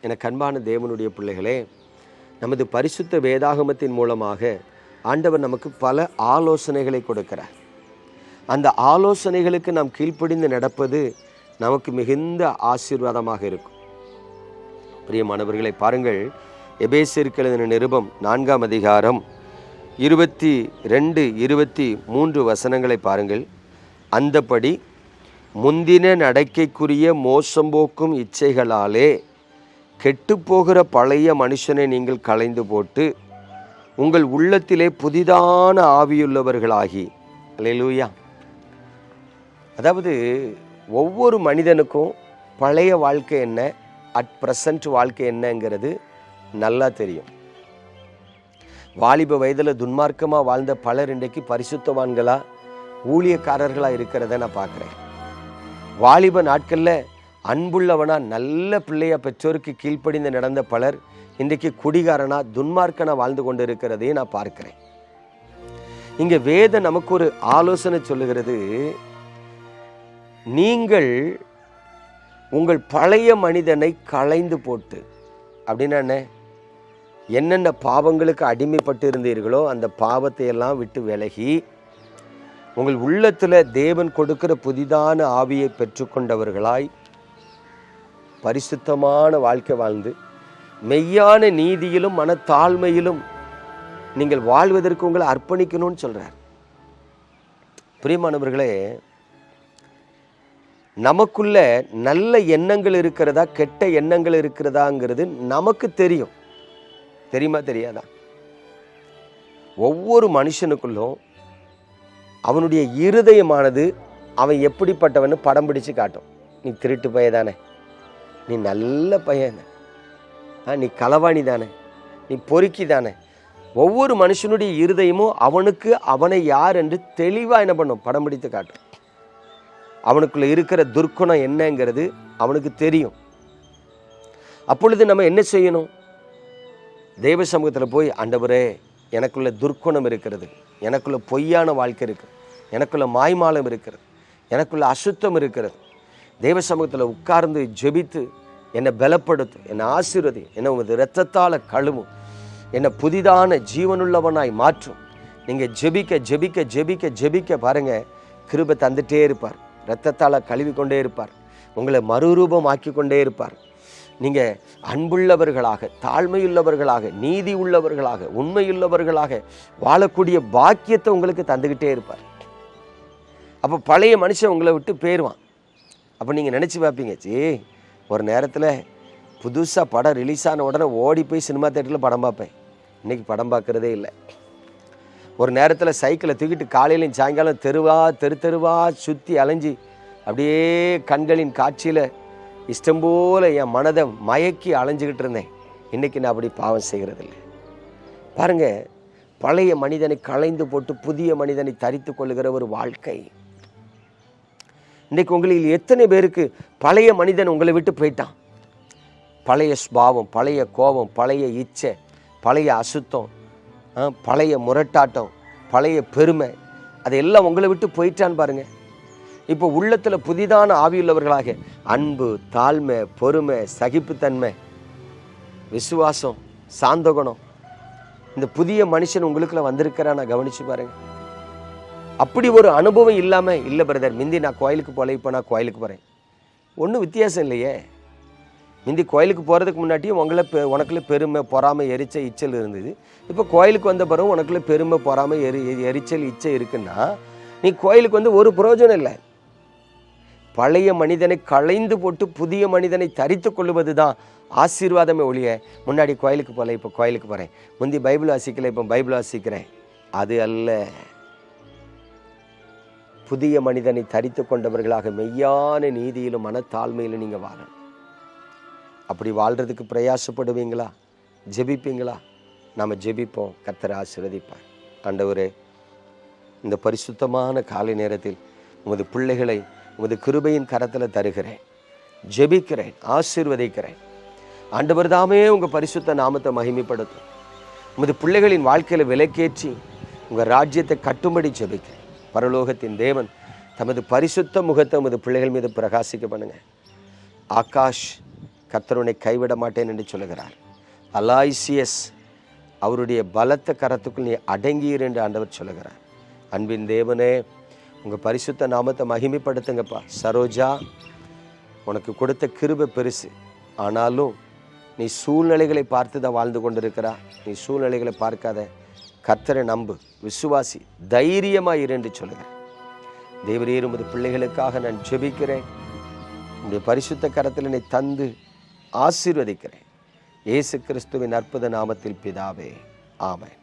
என கண்பான தேவனுடைய பிள்ளைகளே நமது பரிசுத்த வேதாகமத்தின் மூலமாக ஆண்டவர் நமக்கு பல ஆலோசனைகளை கொடுக்கிறார். அந்த ஆலோசனைகளுக்கு நாம் கீழ்ப்படிந்து நடப்பது நமக்கு மிகுந்த ஆசீர்வாதமாக இருக்கும். பிரியமானவர்களை பாருங்கள் எபேசிற்கு நிருபம் நான்காம் அதிகாரம் இருபத்தி ரெண்டு இருபத்தி மூன்று வசனங்களை பாருங்கள். அந்தபடி முந்தின நடக்கைக்குரிய மோசம் போக்கும் இச்சைகளாலே கெட்டுப்போகிற பழைய மனுஷனை நீங்கள் களைந்து போட்டு உங்கள் உள்ளத்திலே புதிதான ஆவியுள்ளவர்களாகி. லூயா அதாவது ஒவ்வொரு மனிதனுக்கும் பழைய வாழ்க்கை என்ன அட் ப்ரெசன்ட் வாழ்க்கை என்னங்கிறது நல்லா தெரியும். வாலிப வயதில் துன்மார்க்கமாக வாழ்ந்த பலர் இன்றைக்கு பரிசுத்தவான்களாக ஊழியக்காரர்களாக இருக்கிறத நான் பார்க்குறேன். வாலிப நாட்களில் அன்புள்ளவனா நல்ல பிள்ளையை பெற்றோருக்கு கீழ்ப்படிந்து நடந்த பலர் இன்றைக்கு குடிகாரனா துன்மார்க்கனா வாழ்ந்து கொண்டு இருக்கிறதையும் நான் பார்க்கிறேன். இங்கே வேத நமக்கு ஒரு ஆலோசனை சொல்லுகிறது. நீங்கள் உங்கள் பழைய மனிதனை களைந்து போட்டு அப்படின்னா என்ன? என்னென்ன பாவங்களுக்கு அடிமைப்பட்டு இருந்தீர்களோ அந்த பாவத்தை எல்லாம் விட்டு விலகி உங்கள் உள்ளத்தில் தேவன் கொடுக்கிற புதிதான ஆவியை பெற்றுக்கொண்டவர்களாய் பரிசுத்தமான வாழ்க்கை வாழ்ந்து மெய்யான நீதியிலும் மனத்தாழ்மையிலும் நீங்கள் வாழ்வதற்கு உங்களை அர்ப்பணிக்கணும்னு சொல்கிறார் பிரியமானவர்களே நமக்குள்ள நல்ல எண்ணங்கள் இருக்கிறதா கெட்ட எண்ணங்கள் இருக்கிறதாங்கிறது நமக்கு தெரியும். தெரியுமா தெரியாதா? ஒவ்வொரு மனுஷனுக்குள்ளும் அவனுடைய இருதயமானது அவன் எப்படிப்பட்டவன்னு படம் பிடிச்சு காட்டும். நீ திருட்டு பையன் தானே. நீ நல்ல பையன் ஆ நீ களவாணி தானே. நீ பொறுக்கி தானே. ஒவ்வொரு மனுஷனுடைய இருதயமும் அவனுக்கு அவனை யார் என்று தெளிவாக என்ன பண்ணும்? படம் பிடித்து காட்டும். அவனுக்குள்ள இருக்கிற துர்க்குணம் என்னங்கிறது அவனுக்கு தெரியும். அப்பொழுது நம்ம என்ன செய்யணும்? தெய்வ சமூகத்தில் போய் ஆண்டவரே எனக்குள்ள துர்க்குணம் இருக்கிறது. எனக்குள்ள பொய்யான வாழ்க்கை இருக்குது எனக்குள்ள மாய்மாலம் இருக்கிறது. எனக்குள்ள அசுத்தம் இருக்கிறது. தெய்வ சமூகத்தில் உட்கார்ந்து ஜெபித்து என்னை பலப்படுத்தும் என்னை ஆசீர்வதி என்னை உமது இரத்தத்தால் கழுவும் என்னை புதிதான ஜீவனுள்ளவனாய் மாற்றும். நீங்கள் ஜெபிக்க ஜெபிக்க ஜெபிக்க ஜெபிக்க பாருங்க. கிருபை தந்துட்டே இருப்பார். இரத்தத்தால் கழுவி கொண்டே இருப்பார். உங்களை மறுரூபமாக்கி கொண்டே இருப்பார். நீங்கள் அன்புள்ளவர்களாக தாழ்மையுள்ளவர்களாக நீதி உள்ளவர்களாக உண்மையுள்ளவர்களாக வாழக்கூடிய பாக்கியத்தை உங்களுக்கு தந்துக்கிட்டே இருப்பார். அப்போ பழைய மனுஷன் உங்களை விட்டு போயிடுவான் அப்போ நீங்கள் நினச்சி பார்ப்பீங்க சீ ஒரு நேரத்தில் புதுசாக படம் ரிலீஸ் ஆன உடனே ஓடி போய் சினிமா தேட்டரில் படம் பார்ப்பேன் இன்றைக்கி படம் பார்க்குறதே இல்லை. ஒரு நேரத்தில் சைக்கிளை தூக்கிட்டு காலையிலையும் சாயங்காலம் தெருவாக தெரு தெருவாக சுற்றி அலைஞ்சி அப்படியே கண்களின் காட்சியில் இஷ்டம் போல என் மனதை மயக்கி அலைஞ்சிக்கிட்டு இருந்தேன். இன்றைக்கி நான் அப்படி பாவம் செய்கிறதில்லை. பாருங்க பழைய மனிதனை களைந்து போட்டு புதிய மனிதனை தரித்து கொள்ளுகிற ஒரு வாழ்க்கை. இன்றைக்கு உங்களில் எத்தனை பேருக்கு பழைய மனிதன் உங்களை விட்டு போயிட்டான்? பழைய ஸ்பாவம் பழைய கோபம் பழைய இச்சை பழைய அசுத்தம் பழைய முரட்டாட்டம் பழைய பெருமை அதையெல்லாம் உங்களை விட்டு போயிட்டான்னு பாருங்க. இப்போ உள்ளத்தில் புதிதான ஆவியுள்ளவர்களாக அன்பு தாழ்மை பொறுமை சகிப்புத்தன்மை விசுவாசம் சாந்த குணம் இந்த புதிய மனுஷன் உங்களுக்குள்ள வந்திருக்கிறான் நான் கவனிச்சு பாருங்கள் அப்படி ஒரு அனுபவம் இல்லாமல் இல்லை பிரதர் மிந்தி நான் கோயிலுக்கு போகல இப்போ நான் கோயிலுக்கு போகிறேன் ஒன்றும் வித்தியாசம் இல்லையே. மிந்தி கோயிலுக்கு போகிறதுக்கு முன்னாடியும் உங்களை பெ உனக்குள்ள பெருமை பொறாமை எரிச்சல் இச்சல் இருந்தது. இப்போ கோயிலுக்கு வந்த பிறகு உனக்குள்ள பெருமை பொறாமை எரி எரிச்சல் இச்சை இருக்குன்னா நீ கோயிலுக்கு வந்து ஒரு பிரயோஜனம் இல்லை. பழைய மனிதனை களைந்து போட்டு புதிய மனிதனை தரித்து கொள்வது தான் ஆசீர்வாதமே ஒழிய முன்னாடி கோயிலுக்கு போகல இப்போ கோயிலுக்கு போகிறேன் முந்தி பைபிள் வாசிக்கல இப்போ பைபிள் வாசிக்கிறேன். அது அல்ல. புதிய மனிதனை தரித்து கொண்டவர்களாக மெய்யான நீதியிலும் மனத்தாழ்மையிலும் நீங்கள் வாழணும். அப்படி வாழ்கிறதுக்கு பிரயாசப்படுவீங்களா? ஜெபிப்பீங்களா? நாம் ஜெபிப்போம். கத்தரை ஆசீர்வதிப்பார். ஆண்டவரே இந்த பரிசுத்தமான காலை நேரத்தில் உமது பிள்ளைகளை உமது கிருபையின் கரத்தில் தருகிறேன். ஜெபிக்கிறேன் ஆசீர்வதிக்கிறேன். ஆண்டவர் தாமே உங்கள் பரிசுத்த நாமத்தை மகிமைப்படுத்தும். உமது பிள்ளைகளின் வாழ்க்கையில் விலைக்கேற்றி உங்கள் ராஜ்யத்தை கட்டும்படி ஜெபிக்கிறேன். பரலோகத்தின் தேவன் தமது பரிசுத்த முகத்தை உமது பிள்ளைகள் மீது பிரகாசிக்க பண்ணுங்க. ஆகாஷ் கத்தருனை கைவிட மாட்டேன் என்று சொல்லுகிறார். அலாய்சியஸ் அவருடைய பலத்த கரத்துக்குள் நீ அடங்கியிரு என்று ஆண்டவர் சொல்லுகிறார். அன்பின் தேவனே உங்கள் பரிசுத்த நாமத்தை மகிமைப்படுத்துங்கப்பா. சரோஜா உனக்கு கொடுத்த கிருபை பெருசு. ஆனாலும் நீ சூழ்நிலைகளை பார்த்து தான் வாழ்ந்து கொண்டிருக்கிறா. நீ சூழ்நிலைகளை பார்க்காத. கத்தரை நம்பு விசுவாசி தைரியமாக இருந்து என்று சொல்லுகிறேன். தேவரீர் உமது பிள்ளைகளுக்காக நான் ஜெபிக்கிறேன். உடைய பரிசுத்த கரத்தில் என்னை தந்து ஆசீர்வதிக்கிறேன். இயேசு கிறிஸ்துவின் அற்புத நாமத்தில் பிதாவே ஆமேன்.